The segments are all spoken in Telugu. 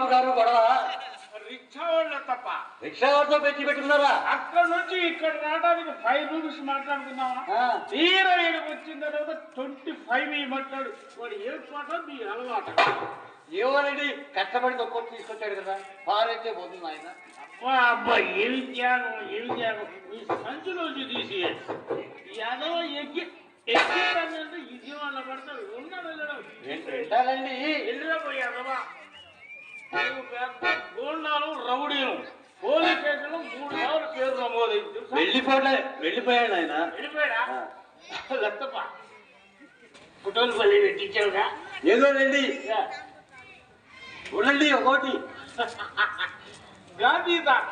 బాబు గారు గొడవ రిక్షా వాళ్ళ తప్ప రిక్షా వారితో పెట్టి పెట్టుకున్నారా? అక్కడ నుంచి ఇక్కడ రావడానికి ఫైవ్ రూపీస్ మాట్లాడుకున్నావా ఆ, తీరా ఈయనకు వచ్చిన తర్వాత ట్వంటీ ఫైవ్ మాట్లాడు వాడు ఏ పాట మీ అలవాటు. ఏమోనండి కష్టపడి తక్కువ తీసుకొచ్చాడు కదా. పారైతే పోతుంది ఆయన అబ్బా అబ్బా ఏమి త్యాగం ఏమి త్యాగం. ఈ సంచిలోంచి తీసి యాదవ ఎక్కి ఎక్కిందంటే ఇది వాళ్ళ పడతాడు వెళ్ళడం వెళ్ళిరా పోయి రౌడీలు. పోలీస్ స్టేషన్లో మూడు సార్లు పేరు నమోదైంది? వెళ్ళిపోలే వెళ్ళిపోయాడు ఆయన. వెళ్ళిపోయాడా? లత్తప్ప ఫోటోలు మళ్ళీ పెట్టించావుగా? ఏదోనండి చూడండి ఒకటి. గాంధీ తాత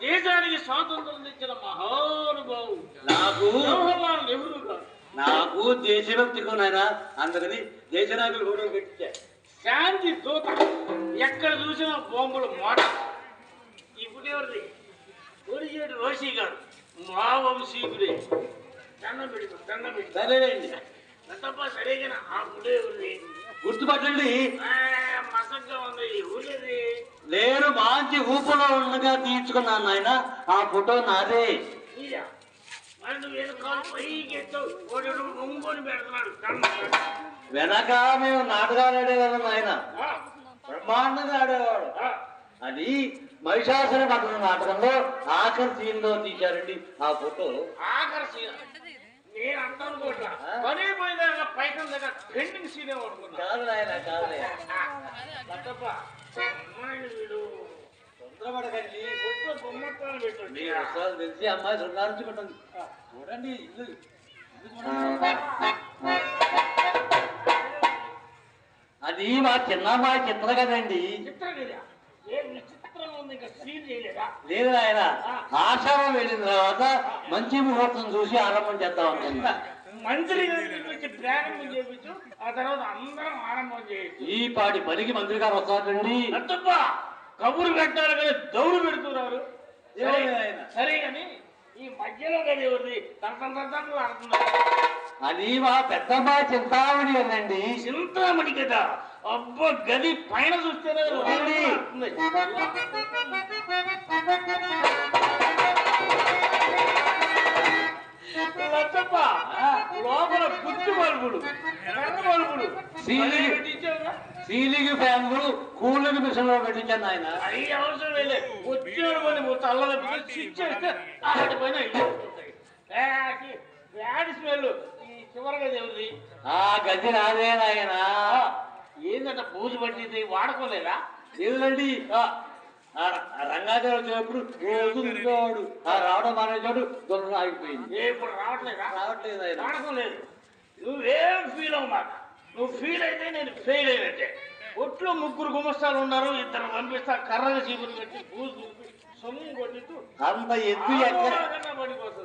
దేశానికి స్వాతంత్రం తెచ్చిన మహానుభావుడు. నాకు జవహర్లాల్ నెహ్రూ గారు. నాకు దేశభక్తి నాయన. అందుకని దేశ నాయకులు ఫోటో పెట్టించా. శాంతి దూత. ఎక్కడ చూసినా బాంబులు మాట. ఇప్పుడు ఎవరిది? కొరిచేటి రోషి గారు. మా వంశీకుడే. దండం పెట్టుకో దండం పెట్టుకో. సరేనండి లతప్ప సరిగిన ఆ గుడే ఉంది. గుర్తుపట్టండి. ఆ, మసగ్గా ఉంది. ఊరేది? నేను మంచి ఊపులో ఉండగా తీర్చుకున్నాను నాయన. ఆ ఫోటో నాదే. వెనక మేము నాటకాలు ఆడేవాళ్ళం నాయన. బ్రహ్మాండంగా ఆడేవాడు అది మహిషాసుర నటుల నాటకంలో ఆఖరి సీన్లో తీశారండి ఆ ఫోటో. ఆఖరి సీన్. నేను అంటాను అనుకోవట్లా పని పోయినాక పైకం దగ్గర పెండింగ్ సీనే పడుకున్నా. కాదు నాయన కాదు నాయన. లతప్ప అమ్మాయిని వీడు. తొందరపడకండి. ఒట్లో బొమ్మత్తాలు పెట్టండి మీ విషయాలు తెలిసి అమ్మాయి శృంగారించుకుంటుంది చూడండి ఇల్లు. అది మా చిన్నమ్మాయి చిత్ర కదండి. లేదా ఆయన. ఆషాఢం వెళ్ళిన తర్వాత మంచి ముహూర్తం చూసి ఆరంభం చేద్దాం అనుకుంటా మంత్రి ప్రారంభం చేయించు ఆ తర్వాత అందరం ఆరంభం చేయొచ్చు ఈ పాటి పనికి మంత్రి గారు వస్తారండి. కబురు పెట్టాలి కానీ దౌడు పెడుతున్నారు సరే కానీ ఈ మధ్యలో కదా ఎవరిది? తంతం ఆడుతున్నారు. అది మా పెద్దమ్మాయి చింతామణి కదండి. చింతామణి కదా అబ్బ గది పైన చూస్తేనే. లచ్చప్ప లోపల సీలి. మళ్ళీ పెట్టించావుగా? సీలింగ్ ఫ్యాన్లు కూలింగ్ మిషన్లో పెట్టించాను ఆయన అది అవసరం లేదు. వచ్చినాడు కొన్ని తల్లలో స్విచ్ చేస్తే పైన బ్యాడ్ స్మెల్. ఈ చివరగా దేవుది ఆ గది నాదే నాయన. ఏంటంట పూజ పట్టింది వాడుకోలేదా? లేదండి. ఆ. రంగాచార్య వచ్చినప్పుడు ఆ రావడం దొరకడం ఆగిపోయింది. ఇప్పుడు రావట్లేదా? రావట్లేదు ఆయన. వాడుకోలేదు. నువ్వేం ఫీల్ అవ్వమాట నువ్వు ఫీల్ అయితే నేను ఫెయిల్ అయినట్టే. ఒట్లో ముగ్గురు గుమస్తాలు ఉన్నారు ఇద్దరు పంపిస్తా కర్రగా చీపురు పెట్టి పూజ సొమ్ము కొట్టిస్తూ అంత ఎత్తు ఎక్క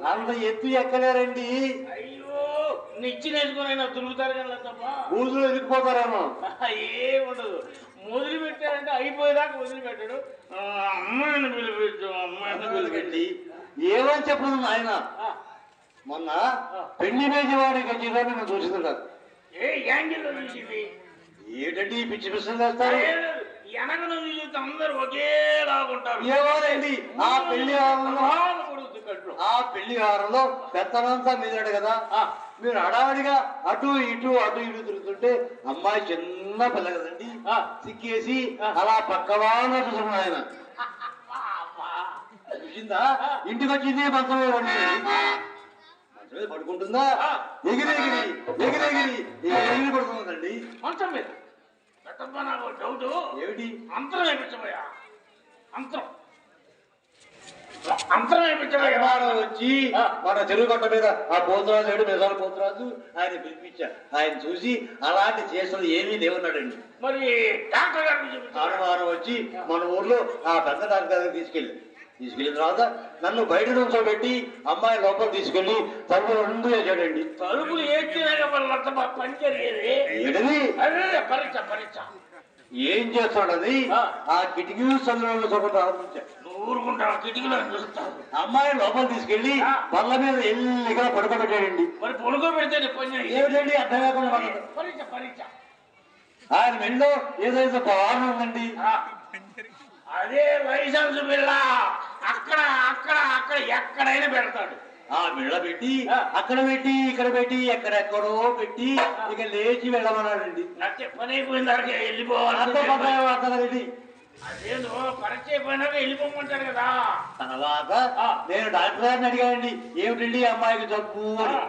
అంత ఎత్తు ఎక్కలేరండి. అయ్యో! నిచ్చి నేర్చుకుని దొరుకుతారు కదా తప్ప? బూజులు ఎదిగిపోతారేమో. ఏముండదు మొదలు పెట్టారంటే అయిపోయేదాకా వదిలిపెట్టాడు ఆ, అమ్మాయిని పిలిపించు అమ్మాయిని ఎందుకండి ఏమని చెప్పదు ఆయన. మొన్న పెళ్ళి మేజవాడి గంజిలో నేను చూసింటారు ఏ యాంగిల్లో చూసింది? ఏంటండి ఈ పిచ్చి పిచ్చలు చేస్తారు? వెనకను చూస్తే అందరు ఒకేలాగుంటారు ఏమోనండి ఆ పెళ్ళి కట్లు ఆ పెళ్ళి వారంలో పెత్తనంతా మీదాడు కదా. మీరు హడావిడిగా అటు ఇటు అటు ఇటు తిరుగుతుంటే అమ్మాయి చిన్న పిల్ల కదండి. సిక్కేసి అలా పక్కవాన చూసిన ఆయన. చూసిందా? ఇంటికి వచ్చింది మంచం మీద పడుకుంది మంచం మీద పడుకుంటుందా ఆ. ఎగిరెగిరి ఎగిరెగిరి ఎగిరి పడుతుందండి మంచం మీద. డౌట్. ఏమిటి? అంతరం వేయించబోయా అంతరం. వచ్చి. మన చెరువు కట్ట మీద ఆ పోతురాజు ఏడు మెజాల పోతురాజు ఆయన పిలిపించా ఆయన చూసి అలాంటి చేస్తులు ఏమీ లేవన్నాడండి. మరి ఆడవారం వచ్చి మన ఊర్లో ఆ పెద్ద డాక్టర్ దగ్గర తీసుకెళ్ళి తీసుకెళ్ళిన తర్వాత నన్ను బయట నుంచోబెట్టి అమ్మాయి లోపల తీసుకెళ్ళి తలుపు రెండు వేసాడండి. తలుపులు పని జరిగేది. ఏంటది? పరీక్ష పరీక్ష. ఏం చేస్తాడని ఆ. ఆ కిటికీ సందులో చూడడం ప్రారంభించాడు. నువ్వు ఊరుకుంటావు కిటికీలో చూస్తావు అమ్మాయి లోపల తీసుకెళ్ళి ఆ. బల్ల మీద ఎల్లిగా పడుకోబెట్టాడండి. మరి జరిగేది. ఏమిటండి అర్థం కాకుండా. పరీక్ష పరీక్ష ఆయన మెళ్ళో ఏదైతే బాగా ఉందండి. అదే లైసెన్స్ బిల్ల. అక్కడ అక్కడ అక్కడ ఎక్కడైనా పెడతాడు. ఆ మెళ్ళ పెట్టి అక్కడ పెట్టి ఇక్కడ పెట్టి ఎక్కడెక్కడో పెట్టి ఇక లేచి వెళ్ళమన్నాడండి. నచ్చే పని అయిపోయిన దాకా నాతో వెళ్ళిపోవాలి అదేదో అయిపోయినాక కదా. తర్వాత నేను డాక్టర్ గారిని అడిగానండి ఏమిటండి అమ్మాయికి జబ్బు? అని.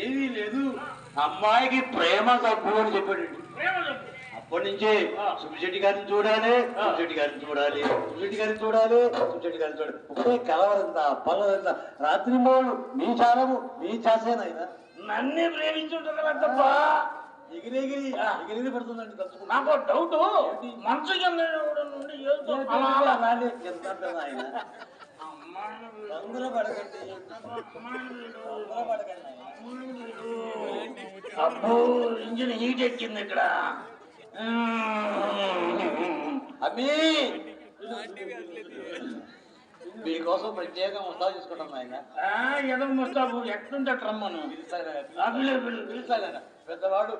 ఏమీ లేదు. అమ్మాయికి ప్రేమ జబ్బు అని చెప్పాడండి. ప్రేమ చెప్పు అప్పటి నుంచే సుబ్బిశెట్టి గారిని చూడాలి సుబ్బిశెట్టి గారిని చూడాలి సుబ్బిశెట్టి గారిని చూడాలి సుబ్బిశెట్టి గారిని చూడాలి. ఒకటే కలవరంతా పలవరంతా రాత్రి మూడు మీ చాలము మీ చాసేనైనా. నన్నే ప్రేమించుంటుంది కదా తప్ప ఎగిరెగిరి ఎగిరెగిరి పడుతుందండి. నాకు డౌట్. మంచు కింద నుండి ఏదో అలా అలా. అలానే ఎంత ఆయన? అబ్బో ఇంజిన్ హీట్ ఎక్కింది ఇక్కడ. అమ్మీ! మీకోసం ప్రత్యేకంగా వస్తా చేసుకుంటాం ఆయన ఆ, ఎదవ ముస్తాబు. ఎట్లుంటే రమ్మను పిలిచారు పిలిచారు పెద్దవాడు